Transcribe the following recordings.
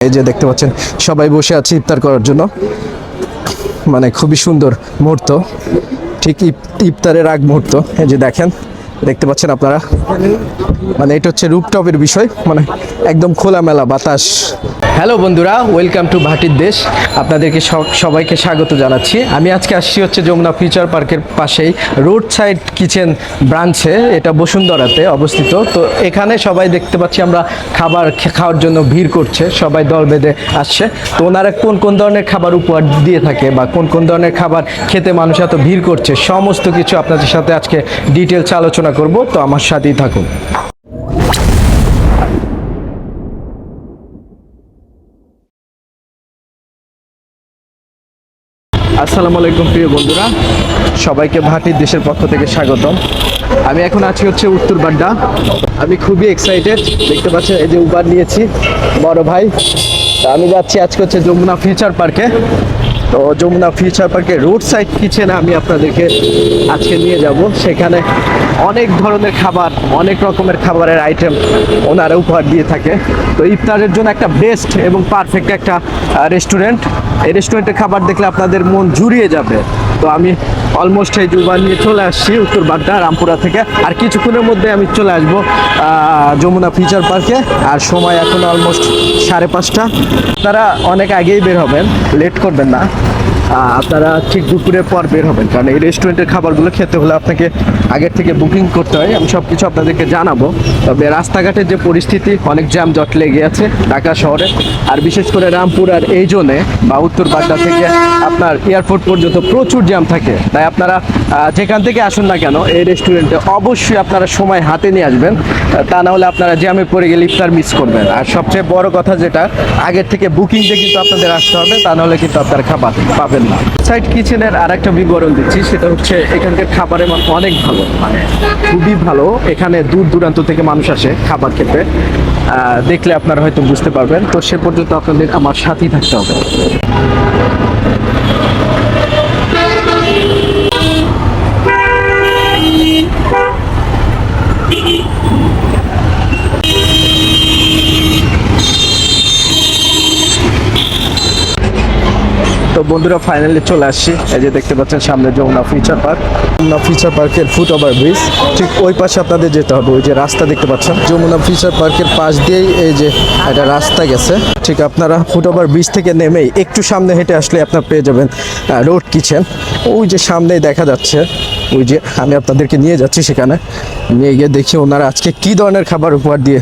এই যে দেখতে পাচ্ছেন, সবাই বসে আছে ইফতার করার জন্য। মানে খুবই সুন্দর মুহূর্ত। ঠিক ইফ- ইফতারের আগ মুহূর্ত। এই যে দেখেন, দেখতে পাচ্ছেন আপনারা? মানে এটা হচ্ছে রুপটপের বিষয়। মানে একদম খোলামেলা বাতাস। হ্যালো বন্ধুরা ওয়েলকাম টু ভাটির দেশ। আপনাদেরকে সব- সবাইকে স্বাগত জানাচ্ছি। আমি আজকে আসছি হচ্ছে যমুনা ফিউচার পার্কের পাশেই রোড সাইড কিচেন ব্রাঞ্চে এটা বসুন্ধরাতে অবস্থিত। তো এখানে সবাই দেখতে পাচ্ছি আমরা খাবার খাওয়ার জন্য ভিড় করছে, সবাই দল বেঁধে আসছে। তো ওনারা কোন কোন ধরনের খাবার উপহার দিয়ে থাকে বা কোন কোন ধরনের খাবার খেতে মানুষ এত ভিড় করছে, সমস্ত কিছু আপনাদের সাথে আজকে ডিটেলস আলোচনা করব। তো আমার সাথেই থাকুন। আসসালামু আলাইকুম প্রিয় বন্ধুরা, সবাইকে ভাটির দেশের পক্ষ থেকে স্বাগতম। আমি এখন আছি হচ্ছে উত্তর বাড্ডা। আমি খুবই এক্সাইটেড দেখতে পাচ্ছেন এই যে উবার নিয়েছি, বড় ভাই। আমি যাচ্ছি আজকে হচ্ছে যমুনা ফিউচার পার্কে তো যমুনা ফিউচার পার্কের রোড সাইড কিচেনে আমি আপনাদেরকে আজকে নিয়ে যাব। সেখানে অনেক ধরনের খাবার, অনেক রকমের খাবারের আইটেম ওনারা উপহার দিয়ে থাকে। তো ইফতারের জন্য একটা বেস্ট এবং পারফেক্ট একটা রেস্টুরেন্ট এই রেস্টুরেন্টের খাবার দেখলে আপনাদের মন জুড়িয়ে যাবে। তো আমি অলমোস্ট এই জুবা নিয়ে চলে আসছি উত্তর বাড্ডা রামপুরা থেকে। আর কিছুক্ষণের মধ্যে আমি চলে আসব যমুনা ফিচার পার্কে। আর সময় এখন অলমোস্ট সাড়ে পাঁচটা। তারা অনেক আগেই বের হবেন, লেট করবেন না। আপনারা ঠিক দুপুরের পর বের হবেন। কারণ এই রেস্টুরেন্টের খাবারগুলো খেতে হলে আপনাকে আগের থেকে বুকিং করতে হয়। আমি সব কিছু আপনাদেরকে জানাব। তবে রাস্তাঘাটের যে পরিস্থিতি, অনেক জ্যাম জট লেগে আছে ঢাকা শহরে। আর বিশেষ করে রামপুর আর এই জোনে, বা উত্তর বাড্ডা থেকে আপনার এয়ারপোর্ট পর্যন্ত প্রচুর জ্যাম থাকে। তাই আপনারা যেখান থেকে আসুন না কেন, এই রেস্টুরেন্টে অবশ্যই আপনারা সময় হাতে নিয়ে আসবেন। তা না হলে আপনারা জ্যামে পড়ে গেলে ইফতার মিস করবেন। আর সবচেয়ে বড় কথা যেটা, আগের থেকে বুকিং দিয়ে কিন্তু আপনাদের আসতে হবে। তা নাহলে কিন্তু আপনারা খাবার পাবেন না। সাইড কিচেনের আর একটা বিবরণ দিচ্ছি, সেটা হচ্ছে এখানকার খাবারের মান অনেক ভালো মানে খুবই ভালো। এখানে দূর দূরান্ত থেকে মানুষ আসে খাবার খেতে। দেখলে আপনারা হয়তো বুঝতে পারবেন। তো সে পর্যন্ত আপনাদের আমার সাথেই থাকতে হবে। বন্ধুরা ফাইনালি চলে আসছি। এই যে দেখতে পাচ্ছেন, সামনে Jamuna future park. Jamuna future পার্কের ফুট ওভার ব্রিজ ঠিক ওই পাশে আপনাদের যেতে হবে, ওই যে রাস্তা দেখতে পাচ্ছেন। যমুনা ফিচার পার্কের পাশ দিয়েই এই যে একটা রাস্তা গেছে। ঠিক আপনারা ফুট ওভার ব্রিজ থেকে নেমেই একটু সামনে হেঁটে আসলে আপনার পেয়ে যাবেন রোড কিচেন ওই যে সামনেই দেখা যাচ্ছে ওই যে আমি আপনাদেরকে নিয়ে যাচ্ছি সেখানে। নিয়ে গিয়ে দেখি ওনারা আজকে কি ধরনের খাবার উপহার দিয়ে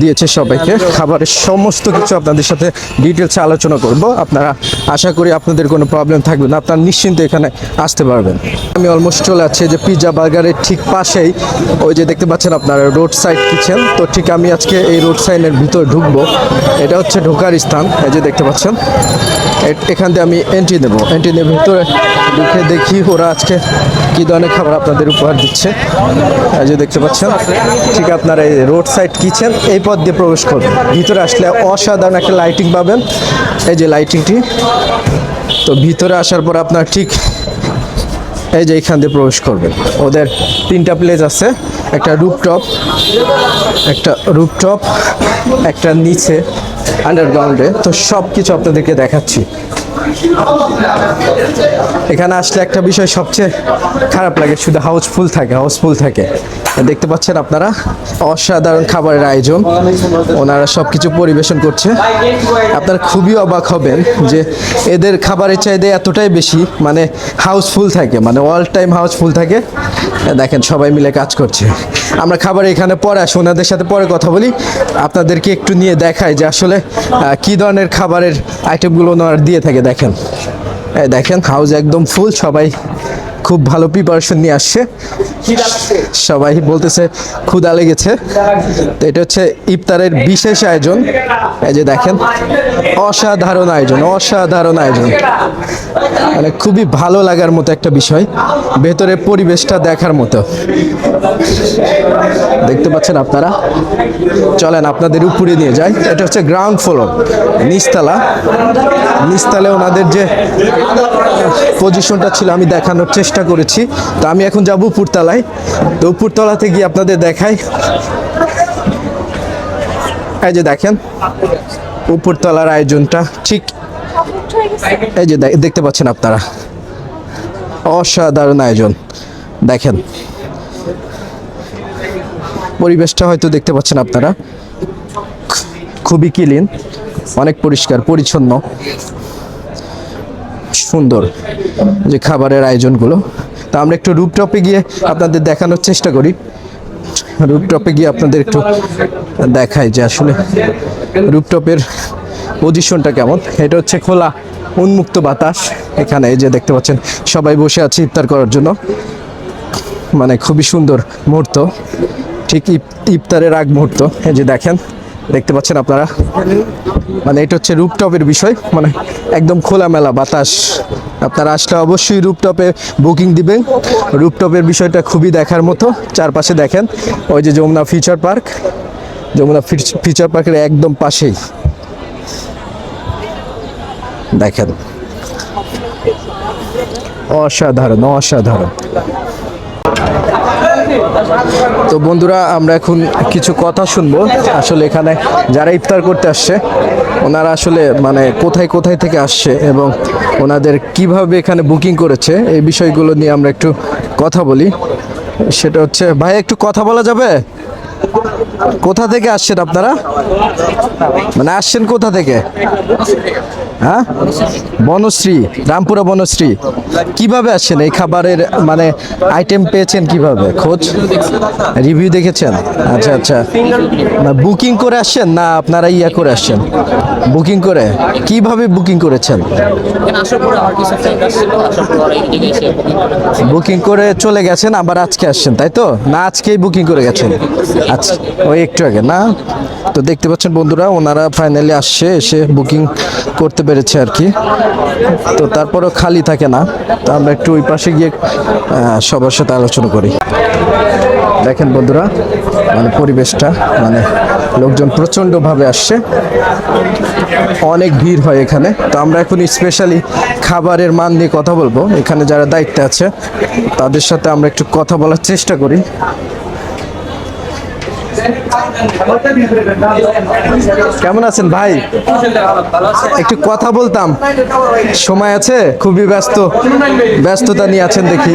দিয়েছে সবাইকে। খাবারের সমস্ত কিছু আপনাদের সাথে ডিটেলসে আলোচনা করব। আপনারা আশা করি আপনাদের কোনো প্রবলেম থাকবে না। আপনারা নিশ্চিন্তে এখানে আসতে পারবেন। আমি অলমোস্ট চলে যাচ্ছি যে পিৎজা বার্গারের ঠিক পাশেই। ওই যে দেখতে পাচ্ছেন আপনারা রোড সাইড কিচেন তো ঠিক আমি আজকে এই রোড সাইডের ভিতর ঢুকবো। এটা হচ্ছে ঢোকার স্থান। এই যে দেখতে পাচ্ছেন। এখান দিয়ে আমি এন্ট্রি নেব। এন্ট্রি নিয়ে ভিতরে ঢুকে দেখি ওরা আজকে কী ধরনের খাবার আপনাদের উপহার দিচ্ছে। এই যে দেখতে পাচ্ছেন, ঠিক আপনারা এই রোড সাইড কিচেন এই পথ দিয়ে প্রবেশ করবেন ভিতরে আসলে অসাধারণ একটা লাইটিং পাবেন। এই যে লাইটিংটি তো ভিতরে আসার পর আপনার ঠিক এই যে এইখান দিয়ে প্রবেশ করবেন ওদের তিনটা প্লেস আছে, একটা রুপটপ একটা রুপটপ একটা নিচে আন্ডারগ্রাউন্ডে তো সব কিছু আপনাদেরকে দেখাচ্ছি। এখানে আসলে একটা বিষয় সবচেয়ে খারাপ লাগে শুধু হাউসফুল থাকে হাউসফুল থাকে। দেখতে পাচ্ছেন আপনারা, অসাধারণ খাবারের আয়োজন। ওনারা সব কিছু পরিবেশন করছে। আপনারা খুবই অবাক হবেন যে এদের খাবারের চাহিদা এতটাই বেশি মানে হাউসফুল থাকে মানে অল টাইম হাউসফুল থাকে। দেখেন সবাই মিলে কাজ করছে। আমরা খাবার এখানে পরে আসি, ওনাদের সাথে পরে কথা বলি। আপনাদেরকে একটু নিয়ে দেখাই যে আসলে কি ধরনের খাবারের আইটেমগুলো ওনারা দিয়ে থাকে, দেখেন। দেখেন হাউস একদম ফুল সবাই খুব ভালো প্রিপারেশন নিয়ে আসছে। সবাই বলতেছে ক্ষুদা লেগেছে। তো এটা হচ্ছে ইফতারের বিশেষ আয়োজন। এই যে দেখেন, অসাধারণ আয়োজন অসাধারণ আয়োজন। মানে খুবই ভালো লাগার মতো একটা বিষয় ভেতরে পরিবেশটা দেখার মতো। দেখতে পাচ্ছেন আপনারা? চলেন আপনাদের উপরে নিয়ে যাই। এটা হচ্ছে গ্রাউন্ড ফ্লোর নিচতলা। নিচতলে ওনাদের যে পজিশনটা ছিল, আমি দেখানোর চেষ্টা করেছি। তো আমি এখন যাব যাব উপরতলায় তো উপরতলাতে গিয়ে আপনাদের দেখাই। এই যে দেখেন, উপরতলার আয়োজনটা, ঠিক এই যে দেখতে পাচ্ছেন আপনারা। অসাধারণ আয়োজন, দেখেন। পরিবেশটা হয়তো দেখতে পাচ্ছেন আপনারা। খুবই ক্লিন, অনেক পরিষ্কার, পরিচ্ছন্ন, সুন্দর যে খাবারের আয়োজনগুলো। তা আমরা একটু রূপটপে গিয়ে আপনাদের দেখানোর চেষ্টা করি। রূপটপে গিয়ে আপনাদের একটু দেখাই যে আসলে রূপটপের পজিশনটা কেমন। এটা হচ্ছে খোলা, উন্মুক্ত বাতাস। এখানে এই যে দেখতে পাচ্ছেন, সবাই বসে আছে ইফতার করার জন্য। মানে খুবই সুন্দর মুহূর্ত। ঠিক ইফ- ইফতারের আগ মুহূর্ত। এই যে দেখেন দেখতে পাচ্ছেন আপনারা? মানে এটা হচ্ছে রুপটপের বিষয় মানে একদম খোলামেলা বাতাস। আপনারা আসলে অবশ্যই রুপটপে বুকিং দিবেন। রুপটপের বিষয়টা খুবই দেখার মতো, চারপাশে দেখেন। ওই যে Jamuna future park, Jamuna future পার্কের একদম পাশেই। দেখেন। অসাধারণ অসাধারণ। তো বন্ধুরা, আমরা এখন কিছু কথা শুনব। আসলে এখানে যারা ইফতার করতে আসছে, ওনারা আসলে মানে কোথায় কোথায় থেকে আসছে এবং ওনাদের কীভাবে এখানে বুকিং করেছে, এই বিষয়গুলো নিয়ে আমরা একটু কথা বলি। সেটা হচ্ছে, ভাই, একটু কথা বলা যাবে? কোথা থেকে আসছেন আপনারা? মানে আসছেন কোথা থেকে? হ্যাঁ? বনশ্রী, রামপুরা বনশ্রী। কীভাবে আসছেন এই খাবারের মানে আইটেম পেয়েছেন কীভাবে? খোঁজ? রিভিউ দেখেছেন? আচ্ছা আচ্ছা। বুকিং করে আসছেন না আপনারা ইয়া করে আসছেন? বুকিং করে? কীভাবে বুকিং করেছেন? বুকিং করে চলে গেছেন, আবার আজকে আসছেন, তাই তো? না আজকেই বুকিং করে গেছেন? আচ্ছা ওই একটু আগে, না? তো দেখতে পাচ্ছেন বন্ধুরা, ওনারা ফাইনালি আসছে, এসে বুকিং করতে পেরেছে আর কি। তো তারপরেও খালি থাকে না। তো আমরা একটু ওই পাশে গিয়ে সবার সাথে আলোচনা করি। দেখেন বন্ধুরা মানে পরিবেশটা মানে লোকজন প্রচণ্ডভাবে আসছে। অনেক ভিড় হয় এখানে। তো আমরা এখন স্পেশালি খাবারের মান নিয়ে কথা বলব। এখানে যারা দায়িত্বে আছে, তাদের সাথে আমরা একটু কথা বলার চেষ্টা করি। কেমন আছেন ভাই? একটু কথা বলতাম। সময় আছে? খুবই ব্যস্ত। ব্যস্ততা নিয়ে আছেন দেখি।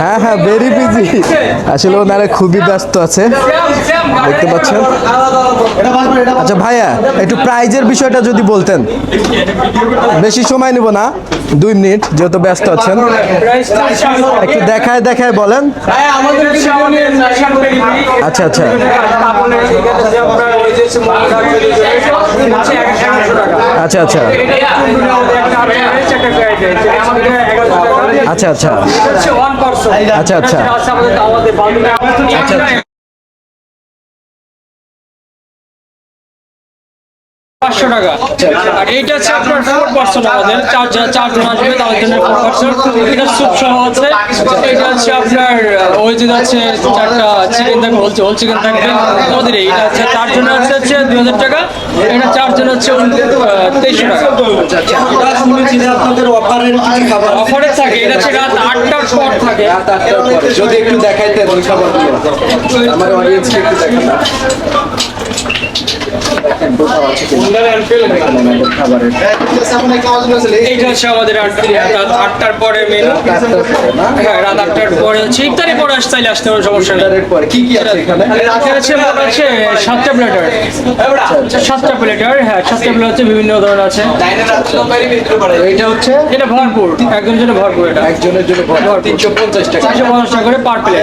হ্যাঁ হ্যাঁ ভেরি বিজি আসলে ওনারা খুবই ব্যস্ত আছে। দেখতে পাচ্ছেন? আচ্ছা ভাইয়া, একটু প্রাইজের বিষয়টা যদি বলতেন। বেশি সময় নিব না, দুই মিনিট, যেহেতু ব্যস্ত আছেন। একটু দেখায় দেখায় বলেন। আচ্ছা আচ্ছা। আচ্ছা আচ্ছা। আচ্ছা আচ্ছা। আচ্ছা আচ্ছা। আচ্ছা পাঁচশো টাকা। আর আপনার ফোর পার্সেন্ট চারজন আসবে, তাদের জন্য ফোর এটা স্যুপ আছে। এটা হচ্ছে আপনার, ওই যে চারটা চিকেন থাকবে হোল হোল চিকেন থাকবে। আমাদের এইটা হচ্ছে চারজন হচ্ছে হচ্ছে হাজার টাকা। এটা চারজন হচ্ছে তেইশশো টাকা। অফারে থাকে, এটা হচ্ছে রাত আটটার পর থাকে। যদি একটু দেখাইতেন ওই খাবারগুলো আমার একটু দেখান। এইটা হচ্ছে আমাদের আটটার পরে মেনু হ্যাঁ রাত আটটার পরে হচ্ছে ইফতারি পরে আসতে চাইলে আসতে হবে সমস্যা নেই। কি কি আছে এখানে? এটা হচ্ছে সাতটা প্লেটার সাতটা প্লেটার হ্যাঁ সাতটা প্লেটার হচ্ছে বিভিন্ন ধরনের আছে। এইটা হচ্ছে? এটা ভরপুর। একজনের জন্য ভরপুর এটা। একজনের জন্য তিনশো পঞ্চাশ টাকা। চারশো পঞ্চাশ টাকা করে পার প্লেট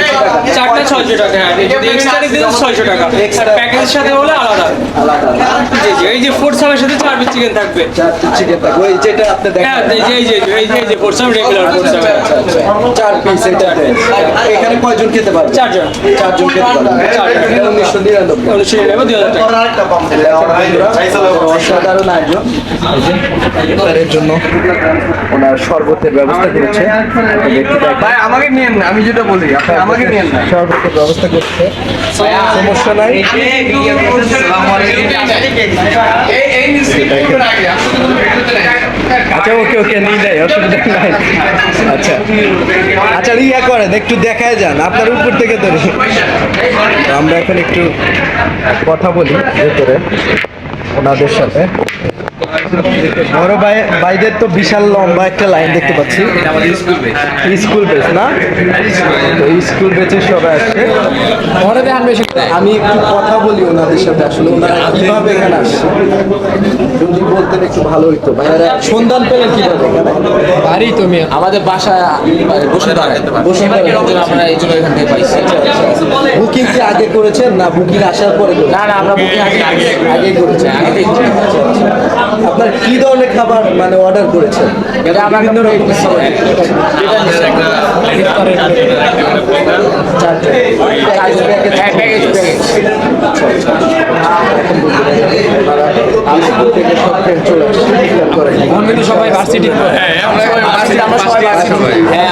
চারটা ছয়শো টাকা হ্যাঁ যদি এক্সট্রা নিতে চান ছয়শো টাকা। প্যাকেজের সাথে হলে আলাদা। আলাদা। জি জি এই যে সামের সাথে চার পিস চিকেন থাকবে। চার চিকেন থাকবে। ওই যেটা আপনি হ্যাঁ দেখেন এই যে এই যে এই যে এই যে ফুড সাম রেগুলার সাম আচ্ছা। চার পিস এটাতে এখানে কয়জন খেতে পারবে? চারজন। চারজন খেতে পারবে। চারজন। এটা উনিশশো নিরানব্বই। উনিশশো নিরানব্বই দুই হাজার টাকা। অসাধারণ আয়োজন। ইফতারের জন্য ওনার শরবতের ব্যবস্থা করেছে। ভাই আমাকে নিয়েন না আমি যেটা বলি আমাকে নিয়েন। না ব্যবস্থা করছে। সমস্যা নাই। আচ্ছা ওকে ওকে, নিয়ে নেয় অসুবিধা নাই। আচ্ছা। আচ্ছা ইয়া করেন, একটু দেখায় যান, আপনার উপর থেকে ধরে। আমরা এখন একটু কথা বলি, ভেতরে। ওনাদের সাথে। বড় ভাই ভাইদের তো বিশাল লম্বা একটা লাইন দেখতে পাচ্ছি। স্কুল বেস না? তো স্কুল বেচে সবাই আসছে আমি একটু কথা বলি ওনাদের সাথে আসলে ওনারা কীভাবে এখানে আসছে? যদি বলতেন একটু ভালো হইতো। ভাইয়ারা সন্ধান পেলেন কীভাবে এখানে? আমাদের বাসা বসুন্ধরা বসুন্ধরা আমরা এই জন্য এখান থেকে পাইছি। বুকিং কি আগে করেছেন না বুকিং আসার পরে? না না আমরা বুকিং আগে আগে থেকে আপনার কি ধরনের খাবার মানে অর্ডার করেছেন এটা আমরা বিভিন্ন রকম হ্যাঁ করে। কিন্তু সবাই ভার্সিটি হ্যাঁ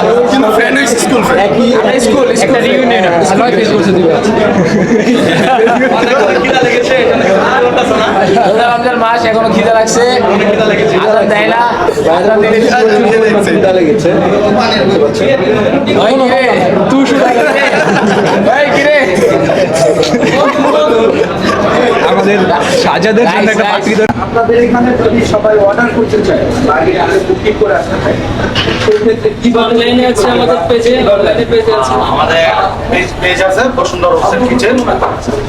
রমজান মাস এখনও খিদে লাগছে। আজান দেয় না। লেগেছে। তুই শুধু কিরে? আমাদের সাজাদের জন্য একটা nice. আপনাদের এখানে যদি সবাই অর্ডার করতে চায় বা আগে বুকিং করে আসতে চায় সেক্ষেত্রে কীভাবে অনলাইনে আছে আমাদের পেজে অনলাইনে পেজে আছে। আমাদের পেজ পেজ আছে বসুন্ধরা হোসেন কিচেন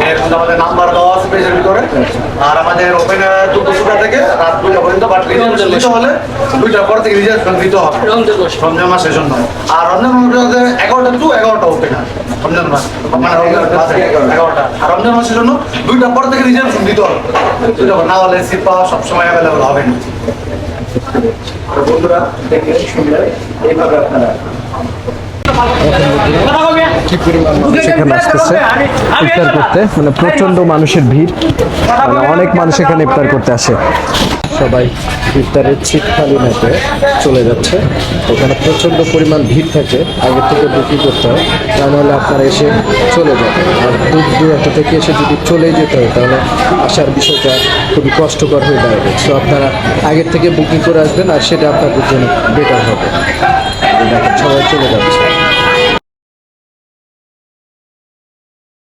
এর মধ্যে আমাদের নাম্বার দেওয়া আছে পেজের ভিতরে। আর আমাদের ওপেন দুটো দুটা থেকে রাত পর্যন্ত বাট হলে দুইটার পর থেকে রিজার্ভেশন দিতে হবে। রমজান মাসের জন্য আর রমজান মাসে এগারোটা টু এগারোটা ওপেন রমজান মাস। মানে রমজান মাসে এগারোটা। আর রমজান মাসের জন্য দুইটা পর থেকে রিজার্ভেশন দিতে হবে। না হলে সিট পাওয়া সবসময় অ্যাভেলেবল হবে না। বন্ধুরা দেখলেন শুনলেন এইভাবে আপনারা এখানে আসতেছে, ইফতার করতে। মানে প্রচণ্ড মানুষের ভিড়। মানে অনেক মানুষ এখানে ইফতার করতে আসে। সবাই ইফতারের ছিট খালি মেপে চলে যাচ্ছে। ওখানে প্রচণ্ড পরিমাণ ভিড় থাকে। আগে থেকে বুকিং করতে হয়। তা নাহলে আপনারা এসে চলে যাবেন আর দূর দূরান্ত থেকে এসে যদি চলে যেতে হয়, তাহলে আসার বিষয়টা খুবই কষ্টকর হয়ে দাঁড়াবে। সো আপনারা আগের থেকে বুকিং করে আসবেন, আর সেটা আপনাদের জন্য বেটার হবে। সবাই চলে যাচ্ছে